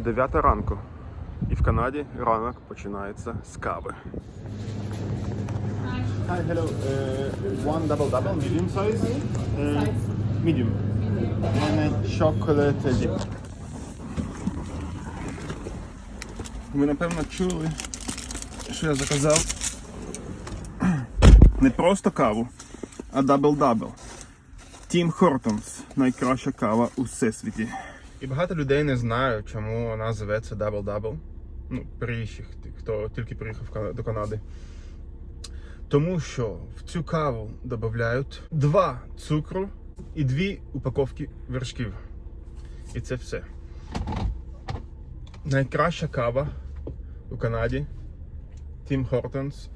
9 ранку. І в Канаді ранок починається з кави. Hi, hello. Uh, one double double, medium size. Uh, medium. One chocolate dip. Ви напевно чули, що я заказав не просто каву, а дабл-дабл. Тім Хортонс найкраща кава у всесвіті. І багато людей не знають, чому вона зветься дабл-дабл. Ну, приїжджих, хто тільки приїхав до Канади. Тому що в цю каву додають два цукру і дві упаковки вершків. І це все. Найкраща кава у Канаді Тім Хортонс.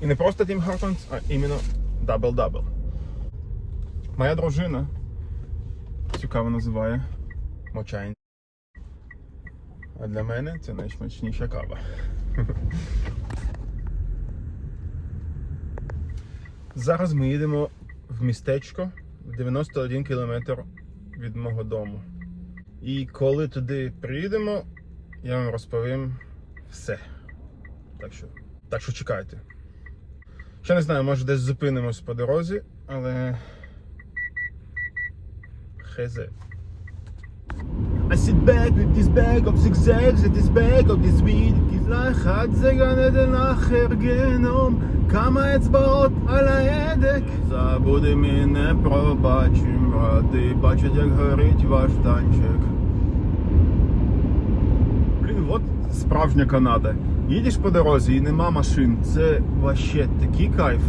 І не просто Тім Хортонс, а іменно Дабл-Дабл. Моя дружина цю каву називає Мочайн. А для мене це найсмачніша кава. Зараз ми їдемо в містечко 91 кілометр від мого дому. І коли туди приїдемо, я вам розповім все. Так що, так що чекайте. Ще не знаю, може десь зупинимось по дорозі, але. Хезе. I sit back with this bag of zigzags and this bag of this weed גזלה אחד זה גן עדן אחר גיהנום כמה אצבעות על ההדק Забуде мене пробачим Ради бачить як горить ваш танчик Блін, от справжня Канада. Їдеш по дорозі і нема машин. Це вообще такий кайф.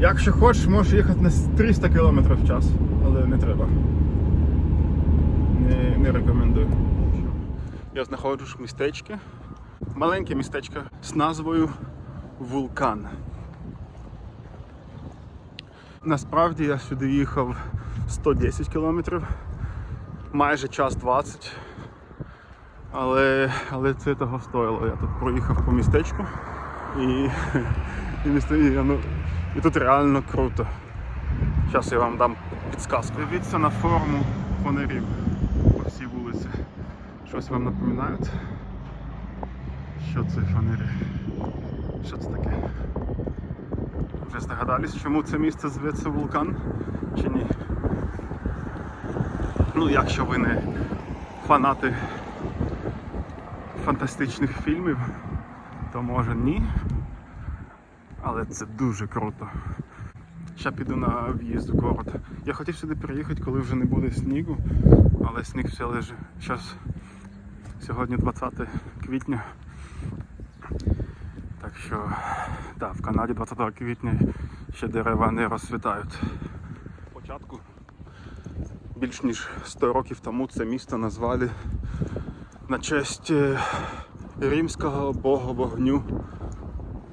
Якщо хочеш, можеш їхати на 300 км в час, але не треба. Не, не рекомендую. Я знаходжусь в містечці. Маленьке містечко з назвою Вулкан. Насправді я сюди їхав 110 кілометрів, майже час 20. Але, але це того стоїло. Я тут проїхав по містечку і, і, місто, і, ну, і тут реально круто. Зараз я вам дам підсказку. Дивіться на форму фонарів по всій вулиці. Щось вам напоминають? Що це фонарі? Що це таке? Вже здогадались, чому це місце зветься вулкан чи ні? Ну, якщо ви не фанати фантастичних фільмів, то може ні. Але це дуже круто. Ще піду на в'їзд у город. Я хотів сюди приїхати, коли вже не буде снігу, але сніг все лежить. Зараз сьогодні 20 квітня. Так що, так, в Канаді 20 квітня ще дерева не розцвітають. Спочатку, більш ніж 100 років тому це місто назвали на честь е, римського бога вогню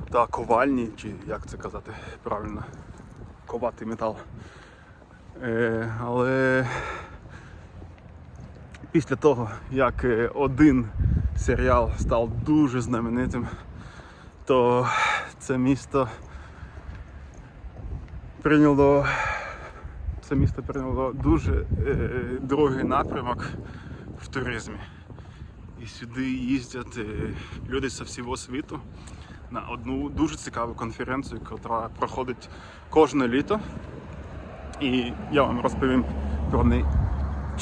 та ковальні, чи як це казати правильно, ковати метал. Е, але після того, як е, один серіал став дуже знаменитим, то це місто прийняло це місто прийняло дуже е, другий напрямок в туризмі. І сюди їздять е, люди з всього світу на одну дуже цікаву конференцію, яка проходить кожне літо. І я вам розповім про неї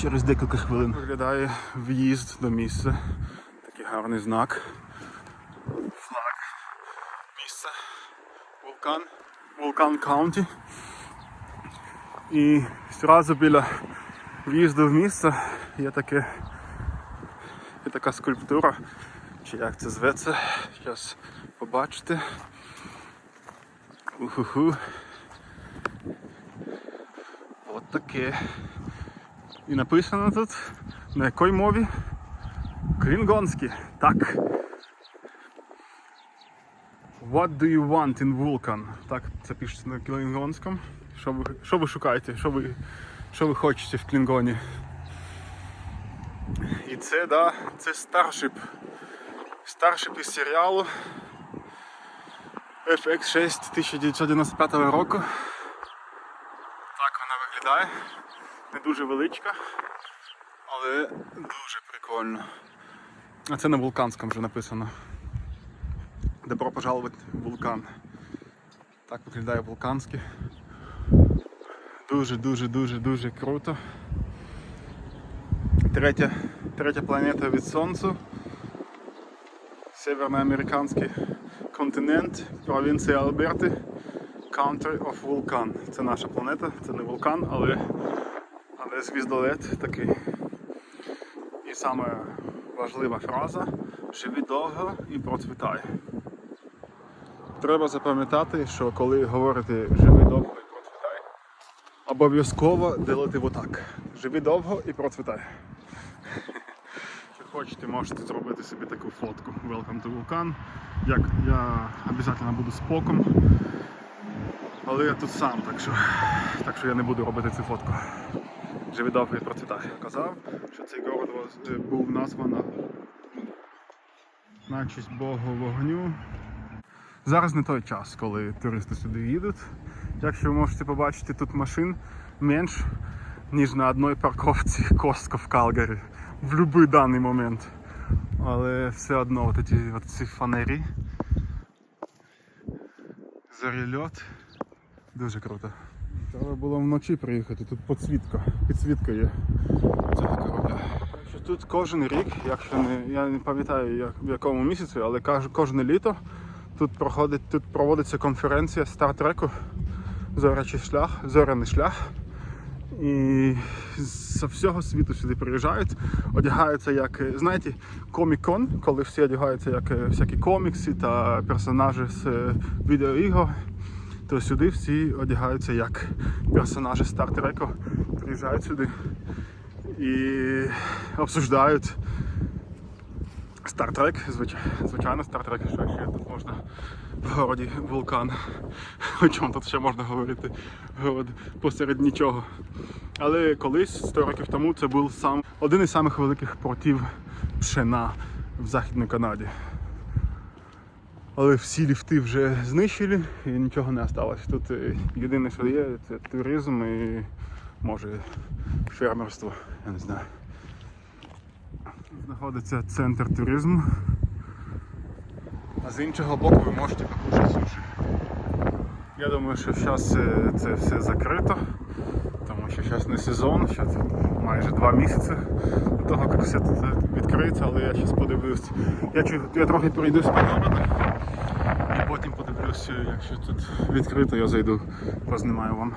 через декілька хвилин. Виглядає в'їзд до місця. Такий гарний знак. Флаг місця. Вулкан. Вулкан Каунті. І одразу біля в'їзду в місце є таке є така скульптура, чи як це зветься, зараз побачите. Уху. От таке. І написано тут на якій мові? Клінгонські. Так. What do you want in Vulcan? Так, це пишеться на клінгонському. Що ви, що ви шукаєте? Що ви, що ви хочете в Клінгоні? І це, да, це старшип. Старшип із серіалу FX6 1995 року. Так вона виглядає. Не дуже величка, але дуже прикольно. А це на вулканському вже написано. Добро пожаловать в вулкан. Так виглядає вулканський. Дуже, дуже, дуже, дуже круто. Третя, третя планета від Сонцю. Северноамериканський континент, провінція Альберти, Country of Vulcan. Це наша планета, це не вулкан, але, але звіздолет такий. І саме важлива фраза живи довго і процвітай. Треба запам'ятати, що коли говорите живи довго обов'язково делати отак. Живи довго і процвітай. Якщо хочете, можете зробити собі таку фотку Welcome to Vulcan. Як я обов'язково буду з поком. Але я тут сам, так що, так що я не буду робити цю фотку. Живі довго і процвітай. Казав, що цей город е, був названо на честь Богу вогню. Зараз не той час, коли туристи сюди їдуть. Якщо ви можете побачити, тут машин менш, ніж на одній парковці Костко в Калгарі в будь-який даний момент. Але все одно от ці, от ці фонарі. Зорільот. Дуже круто. Треба було вночі приїхати, тут підсвітка. Підсвітка є цього корабля. Тут кожен рік, якщо не я не пам'ятаю як, в якому місяці, але кожне літо тут проходить, тут проводиться конференція стартреку Зорячий шлях, зоряний шлях. І з всього світу сюди приїжджають, одягаються як, знаєте, комік-кон, коли всі одягаються як е, всякі комікси та персонажі з е, відеоігор, то сюди всі одягаються як персонажі Стартреку, приїжджають сюди і обсуждають Стартрек, звичайно, Стартрек, що ще тут можна в городі вулкан. О чому тут ще можна говорити? Город посеред нічого. Але колись, 100 років тому, це був сам один із самих великих портів пшена в Західній Канаді. Але всі ліфти вже знищили і нічого не осталось. Тут е, єдине, що є, це туризм і може фермерство, я не знаю. Знаходиться центр туризму. А з іншого боку ви можете покушати суші. Я думаю, що зараз це все закрито, тому що зараз не сезон, ще майже два місяці до того, як все тут відкриється, але я зараз подивлюсь. Я, я трохи пройдусь по городу і потім подивлюсь, якщо тут відкрито, я зайду, познімаю вам.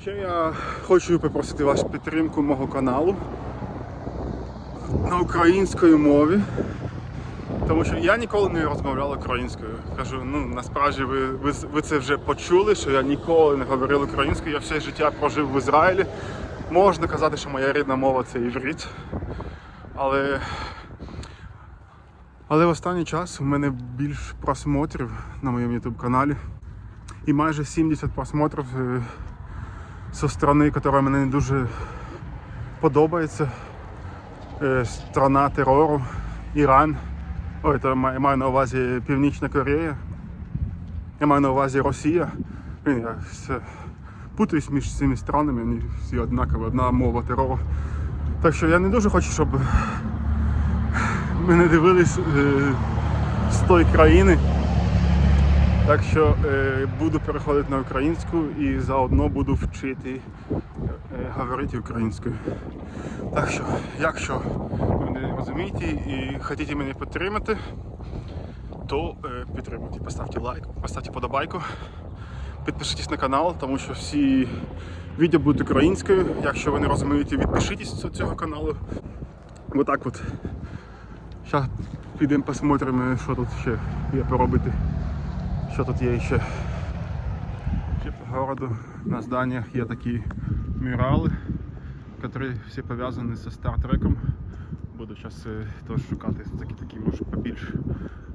Ще я хочу попросити вашу підтримку мого каналу на українській мові. Тому що я ніколи не розмовляв українською. Кажу, ну насправді ви, ви, ви це вже почули, що я ніколи не говорив українською, я все життя прожив в Ізраїлі. Можна казати, що моя рідна мова це іврит. Але, але в останній час у мене більш просмотрів на моєму YouTube каналі. І майже 70 просмотрів е, зі сторони, яка мені не дуже подобається. Е, Страна терору, Іран. Ой, я маю на увазі Північна Корея. Я маю на увазі Росія. Блін, я все путаюсь між цими странами, вони всі однакові, одна мова терору. Так що я не дуже хочу, щоб мене дивились е, з тої країни. Так що е, буду переходити на українську і заодно буду вчити е, говорити українською. Так що, якщо розумієте і хочете мене підтримати, то е, підтримуйте, поставте лайк, поставте подобайку, підпишитесь на канал, тому що всі відео будуть українською. Якщо ви не розумієте, відпишитесь з цього каналу. Отак от. Зараз підемо посмотримо, що тут ще є поробити. Що тут є ще? Ще по городу на зданнях є такі мюрали, які всі пов'язані зі стартреком. Буду зараз теж шукати такі такі, може побільше.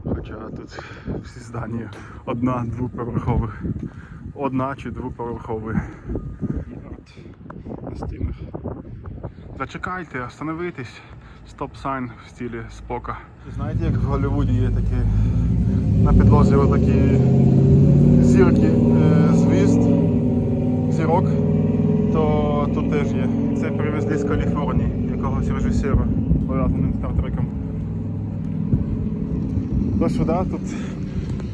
Хоча тут всі здання одна двоповерхових. Одна чи двоповерхові. Зачекайте, остановитесь. Стоп-сайн в стилі спока. Знаєте, як в Голлівуді є такі на підлозі такі зірки е, звізд, зірок, то тут теж є. Це привезли з Каліфорнії, якогось режисера, пов'язаним стартреком. То сюди, тут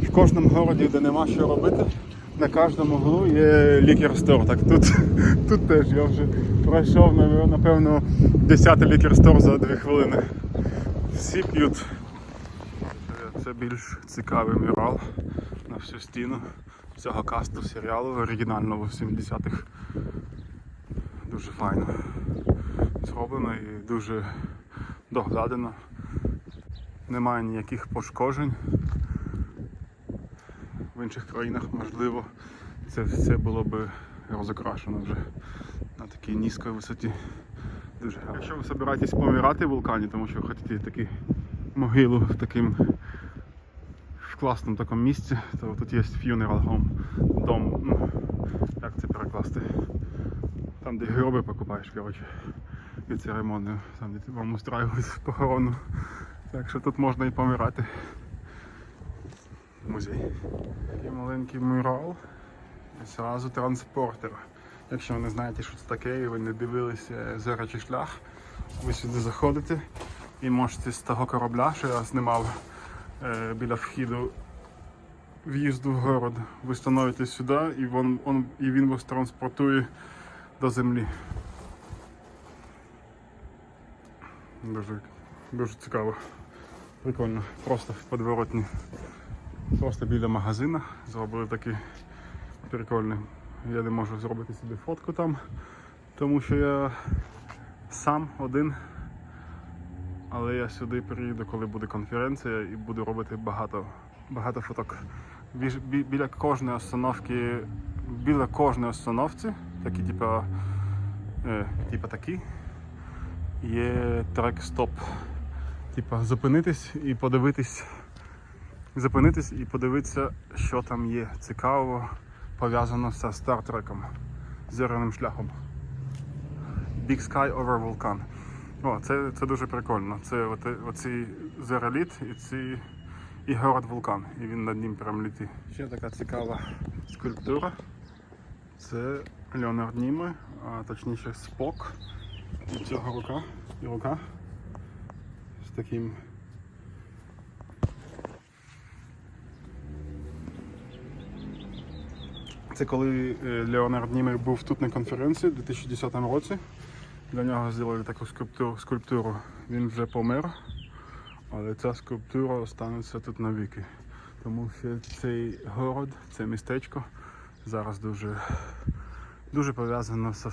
в кожному городі, де нема що робити, на кожному углу є лікер-стор. Так тут, тут теж я вже пройшов, напевно, 10 лікер-стор за 2 хвилини. Всі п'ють. Це більш цікавий мюрал на всю стіну цього касту серіалу оригінального 70-х. Дуже файно зроблено і дуже доглядано. Немає ніяких пошкоджень. В інших країнах, можливо, це все було би розокрашено вже на такій низькій висоті. Дуже гарно. Якщо ви збираєтесь помирати в вулкані, тому що хочете таку могилу в таким в класному такому місці, то тут є funeral home, дом, ну, як це перекласти? Там, де гроби покупаєш, коротше, від церемонію, там де вам устраюють похорону. Так що тут можна і помирати. Музей. Такий маленький мурал і зразу транспортер. Якщо ви не знаєте, що це таке, і ви не дивилися «Зорячий шлях, ви сюди заходите і можете з того корабля, що я знімав е, біля вхіду в'їзду в город, ви становитесь сюди і він, он, і він вас транспортує до землі. Дуже, дуже цікаво. Прикольно. Просто в подворотні. Просто біля магазина зробили такий прикольний. Я не можу зробити собі фотку там, тому що я сам один. Але я сюди приїду, коли буде конференція і буду робити багато, багато фоток. Біля кожної остановки, біля кожної остановці, такі типа, е, типа такі, є трек-стоп. Типа зупинитись і подивитись, зупинитись і подивитися, що там є цікавого, пов'язано з стартреком, зоряним шляхом. Big Sky over Vulcan. О, це, це дуже прикольно. Це оцей зероліт і ці, і город вулкан. І він над ним прям літить. Ще така цікава скульптура. Це Леонард Німе, а точніше спок. Цього рука. І рука з таким. Це коли е, Леонард Німер був тут на конференції у 2010 році. Для нього зробили таку скульптуру. Він вже помер, але ця скульптура останеться тут навіки. Тому що цей город, це містечко зараз дуже, дуже пов'язано з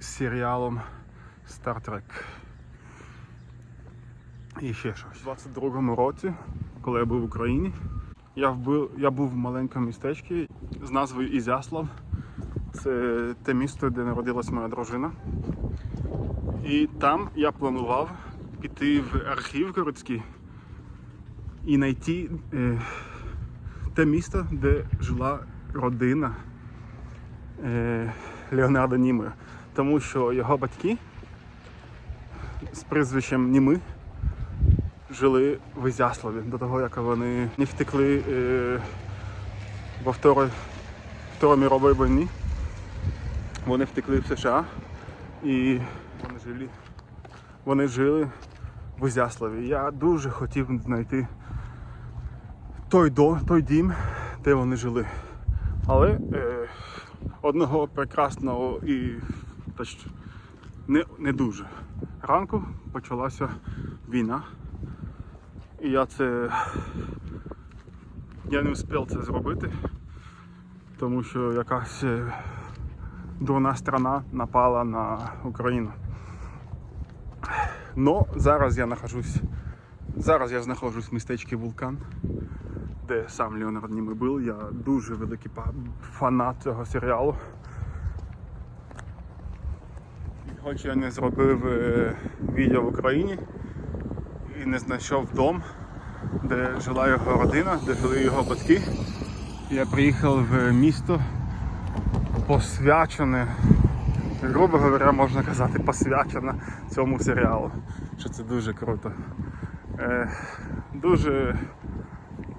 серіалом Star Trek. І ще щось. У 22-му році, коли я був в Україні, я, вбив, я був в маленькому містечку з назвою Ізяслав. Це те місто, де народилась моя дружина. І там я планував піти в архів городський і знайти е, те місто, де жила родина е, Леонардо Німе. Тому що його батьки з прізвищем Німи жили в Ізяславі до того, як вони не втекли е, во Второй, Второй мировій війні. Вони втекли в США і вони жили, вони жили в Ізяславі. Я дуже хотів знайти той, до, той дім, де вони жили. Але е, одного прекрасного і не, не дуже. Ранку почалася війна. І я це. Я не встиг це зробити, тому що якась е, дурна страна напала на Україну. Но зараз я нахожусь. Зараз я знаходжусь в містечці Вулкан, де сам Леонард Німи був. Я дуже великий фанат цього серіалу. І Хоч я не зробив е, відео в Україні і не знайшов дом, де жила його родина, де жили його батьки. Я приїхав в місто посвячене, грубо говоря, можна казати, посвячене цьому серіалу. Що це дуже круто. Е, дуже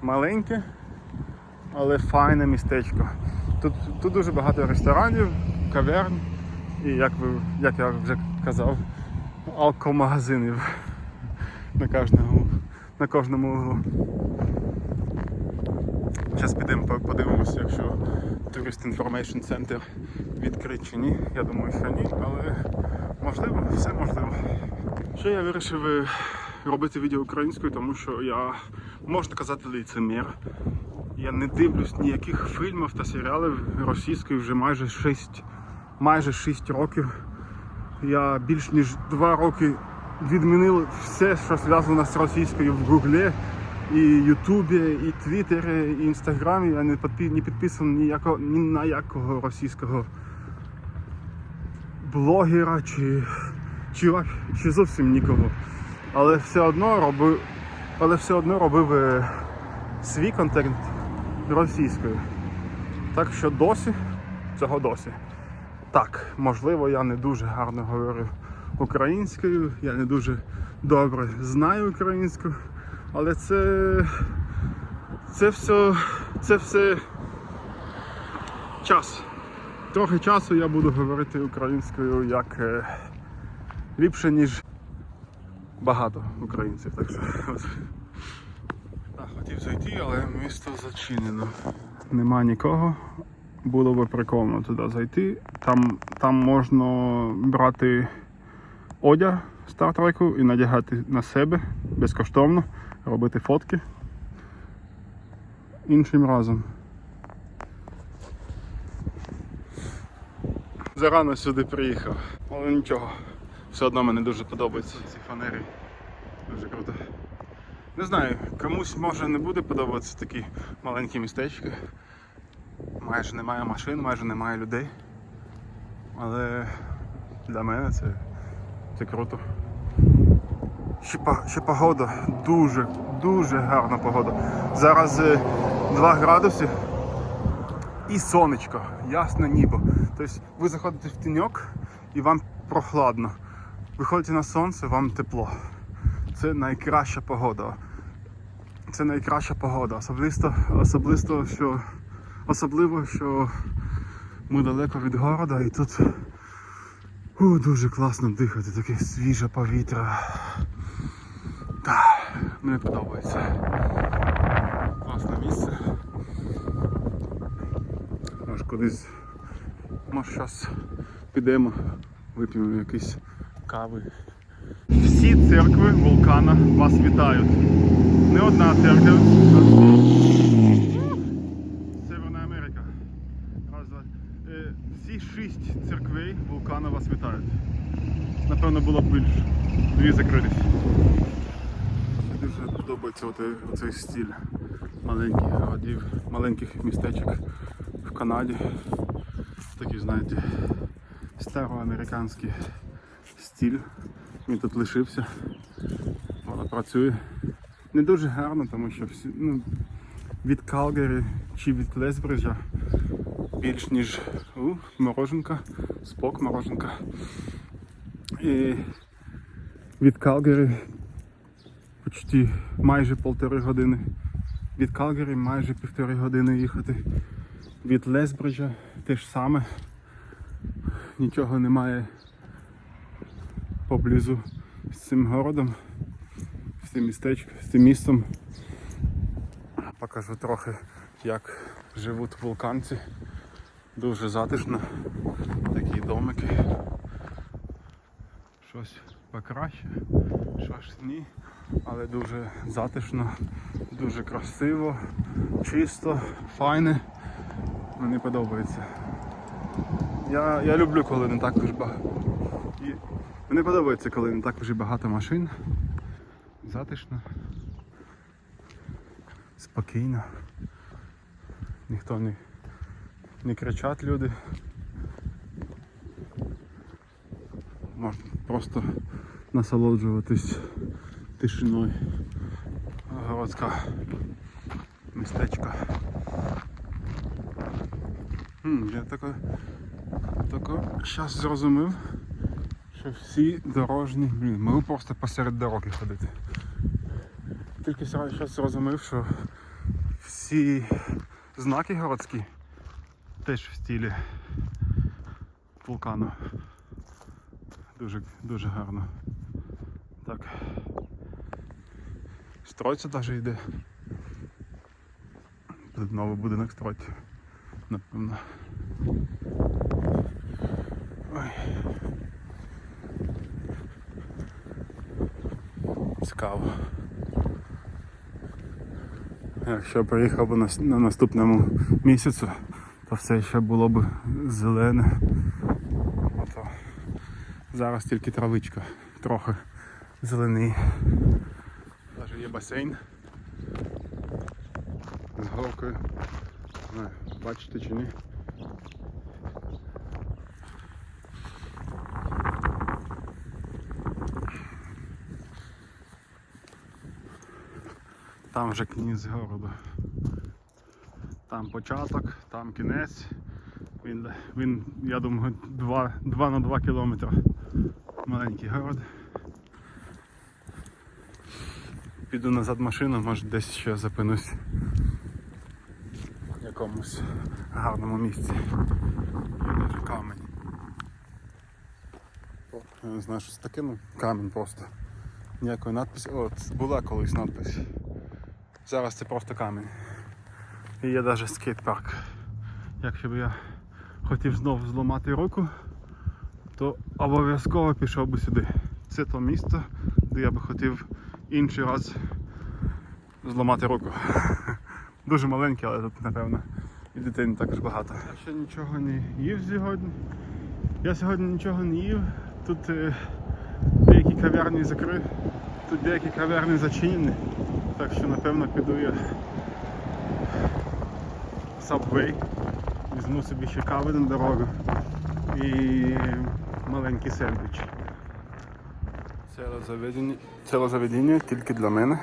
маленьке, але файне містечко. Тут, тут дуже багато ресторанів, каверн І як ви, як я вже казав, алкомагазинів на кожному, на кожному углу. Зараз підемо подивимося, якщо Tourist Information Center відкрит чи ні. Я думаю, що ні, але можливо, все можливо. Ще я вирішив е, робити відео українською, тому що я, можна казати, лицемір. Я не дивлюсь ніяких фільмів та серіалів російською вже майже 6, майже 6 років. Я більш ніж 2 роки відмінив все, що зв'язано з російською в Гуглі, і Ютубі, і Твіттері, і Інстаграмі. Я не, не підписаний ніякого, ні на якого російського блогера чи, чи, чи зовсім нікого. Але все одно робив, але все одно робив е, свій контент російською. Так що досі, цього досі. Так, можливо, я не дуже гарно говорю українською, я не дуже добре знаю українську, але це, це все, це все час. Трохи часу я буду говорити українською як е, ліпше, ніж багато українців. Так що. Так, хотів зайти, але місто зачинено. Нема нікого. Було би прикольно туди зайти. Там, там можна брати одяг стартреку і надягати на себе безкоштовно, робити фотки іншим разом. Зарано сюди приїхав, але нічого. Все одно мені дуже подобаються ці фанери. Дуже круто. Не знаю, комусь може не буде подобатися такі маленькі містечка. Майже немає машин, майже немає людей. Але для мене це, це круто. Ще, ще погода, дуже, дуже гарна погода. Зараз е, 2 градуси і сонечко, ясне небо. Тобто ви заходите в тіньок і вам прохладно. Виходите на сонце, вам тепло. Це найкраща погода. Це найкраща погода. Особисто, особисто, що, особливо, що ми далеко від города і тут у, дуже класно дихати, таке свіже повітря. Так, мені подобається. Класне місце. Може кудись. Може зараз підемо, вип'ємо якісь кави. Всі церкви вулкана вас вітають. Не одна церква. Северна Америка. Раз, два. Е, всі шість церквей вулкана вас вітають. Напевно було б більше. Дві закрились. Дуже подобається оцей стиль маленьких городів, маленьких містечок в Канаді. Такий, знаєте, староамериканський стиль. Він тут лишився. Воно працює. Не дуже гарно, тому що всі, ну, від Калгарі чи від Лесбриджа більш ніж у, мороженка, спок мороженка. І від Калгарі почти майже полтори години. Від Калгарі майже півтори години їхати. Від Лесбриджа те ж саме. Нічого немає поблизу з цим городом, з цим містечком, з цим містом. Покажу трохи, як живуть вулканці. Дуже затишно. Такі домики. Щось покраще, щось ні. Але дуже затишно, дуже красиво, чисто, файне. Мені подобається. Я, я люблю, коли не так вже багато. Мені подобається, коли не так вже багато машин. Затишно. Спокійно. Ніхто не, не кричать люди. Можна просто насолоджуватись тишиною. Городська містечко. Хм, я тако, тако зараз зрозумів, що всі дорожні, блін, можу просто посеред дороги ходити. Тільки зараз зрозумів, що всі знаки городські теж в стилі вулкану. Дуже, дуже гарно. Так. Строїться навіть йде. Тут новий будинок строїть. Напевно. Ой. Цікаво. Якщо приїхав би на наступному місяцю, то все ще було б зелене. А то зараз тільки травичка, трохи зелений. Навіть є басейн з горкою. Не бачите чи ні? Там вже кінець городу. Там початок, там кінець. Він, він я думаю, 2, 2 на 2 кілометри. Маленький город. Піду назад машину, може десь ще запинусь в якомусь гарному місці. Є камінь. Я не знаю, що це таке, ну камінь просто. Ніякої надписі. О, була колись надпись. Зараз це просто камінь. І є навіть скейт-парк. Якщо б я хотів знову зламати руку, то обов'язково пішов би сюди. Це то місце, де я би хотів інший раз зламати руку. Дуже маленьке, але тут, напевно, і дітей не також багато. Я ще нічого не їв сьогодні. Я сьогодні нічого не їв. Тут е, деякі кав'ярні закриті, тут деякі кав'ярні зачинені. Так що напевно піду я Subway. Візьму собі ще кави на дорогу і маленький сендвіч. Ціле заведення, тільки для мене.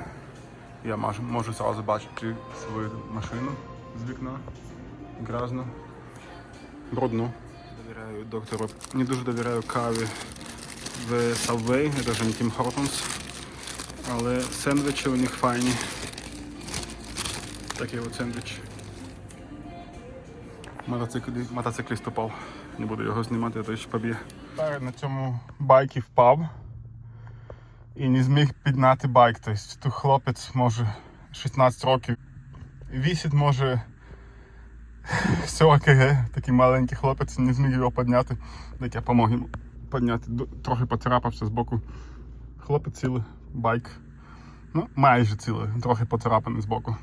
Я можу, зразу бачити свою машину з вікна. Грязно. Брудну. Довіряю доктору. Не дуже довіряю каві в Subway, це ж не Tim Hortons. Але сендвічі у них файні. Такий от сендвіч. Мотоциклі, мотоцикліст упав. Не буду його знімати, а то ще поб'є. На цьому байки впав і не зміг підняти байк. Тобто хлопець може 16 років. Вісить може 40 кг, такий маленький хлопець, не зміг його підняти. Так я допомог йому підняти. Трохи поцарапався з боку. Хлопець цілий, байк. Ну, майже цілий, трохи поцарапаний з боку.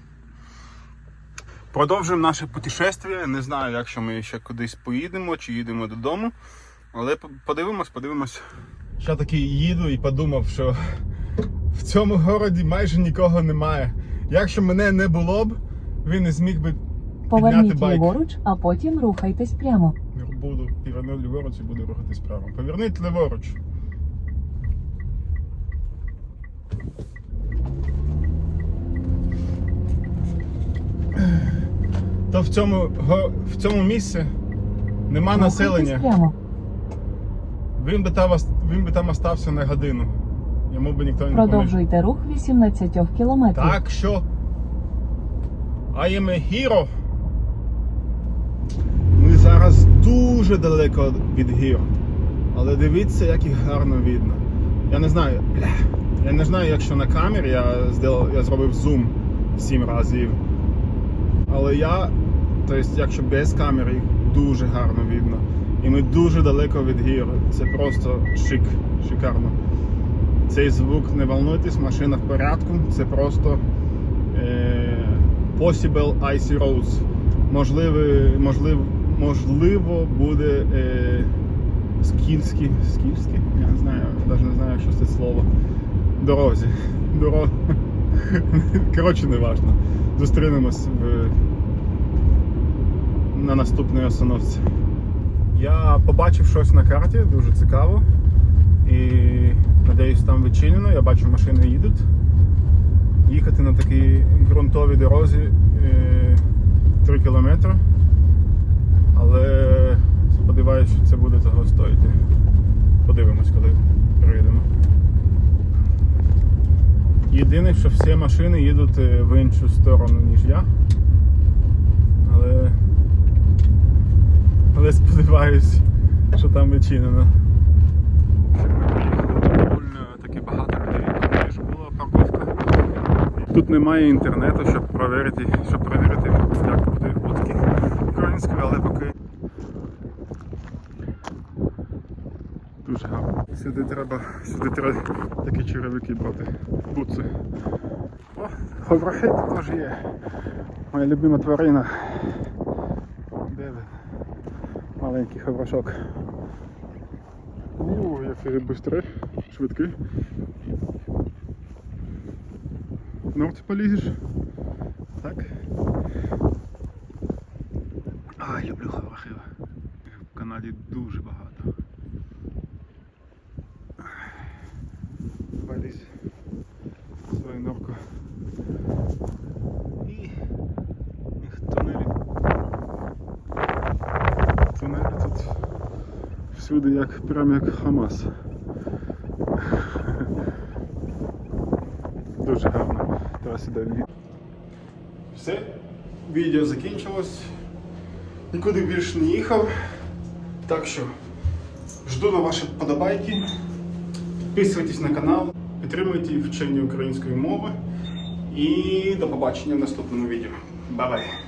Продовжуємо наше путешествие. Не знаю, якщо ми ще кудись поїдемо чи їдемо додому. Але подивимось, подивимось. Ще таки їду і подумав, що в цьому городі майже нікого немає. Якщо мене не було б, він не зміг би підняти Поверніть байк. ліворуч, а потім рухайтесь прямо. Буду поверну ліворуч і буду рухатись право. Поверніть ліворуч. То в цьому, в цьому місці нема Рухайтесь населення. прямо. Він би там, він би там остався на годину. Йому би ніхто не. Продовжуйте рух 18 кілометрів. Так що. I am a hero. Ми зараз дуже далеко від гір. Але дивіться, як їх гарно видно. Я не знаю. Я не знаю, якщо на камері я, здел- я зробив зум в 7 разів. Але я, тобто, якщо без камери, їх дуже гарно видно. І ми дуже далеко від гір. Це просто шик, шикарно. Цей звук не волнуйтесь, машина в порядку. Це просто е, Possible Icy Roads. Можливо, можливо, можливо буде е, скільські, скільські? Я не знаю, навіть не знаю, що це слово. Дорозі. Дорога. Коротше, не важно. Зустрінемось в, на наступній остановці. Я побачив щось на карті, дуже цікаво. І надіюсь, там відчинено. Я бачу, машини їдуть. Їхати на такій ґрунтовій дорозі е, 3 кілометри. Але сподіваюся, що це буде того стоїти. Подивимось, коли приїдемо. Єдине, що всі машини їдуть е, в іншу сторону, ніж я. Але, але сподіваюся, що там відчинено. Таки багато людей ніж була. Тут немає інтернету, щоб перевірити, щоб перевірити, як буде будки українською, але поки дуже гарно. Сюди треба, сюди треба такі черевики брати. Бутси. О, Ховерхед теж є. Моя любима тварина. Маленький ховрашок. О, який бистрий, швидкий. Норти полізеш? Так. А, люблю ховрахів. В Канаді дуже багато. Всюди як прям як Хамас. Дуже гарно. Зараз сюди в'їду. Все, відео закінчилось. Нікуди більше не їхав. Так що жду на ваші подобайки. Підписуйтесь на канал, підтримуйте вчення української мови. І до побачення в наступному відео. Бай-бай!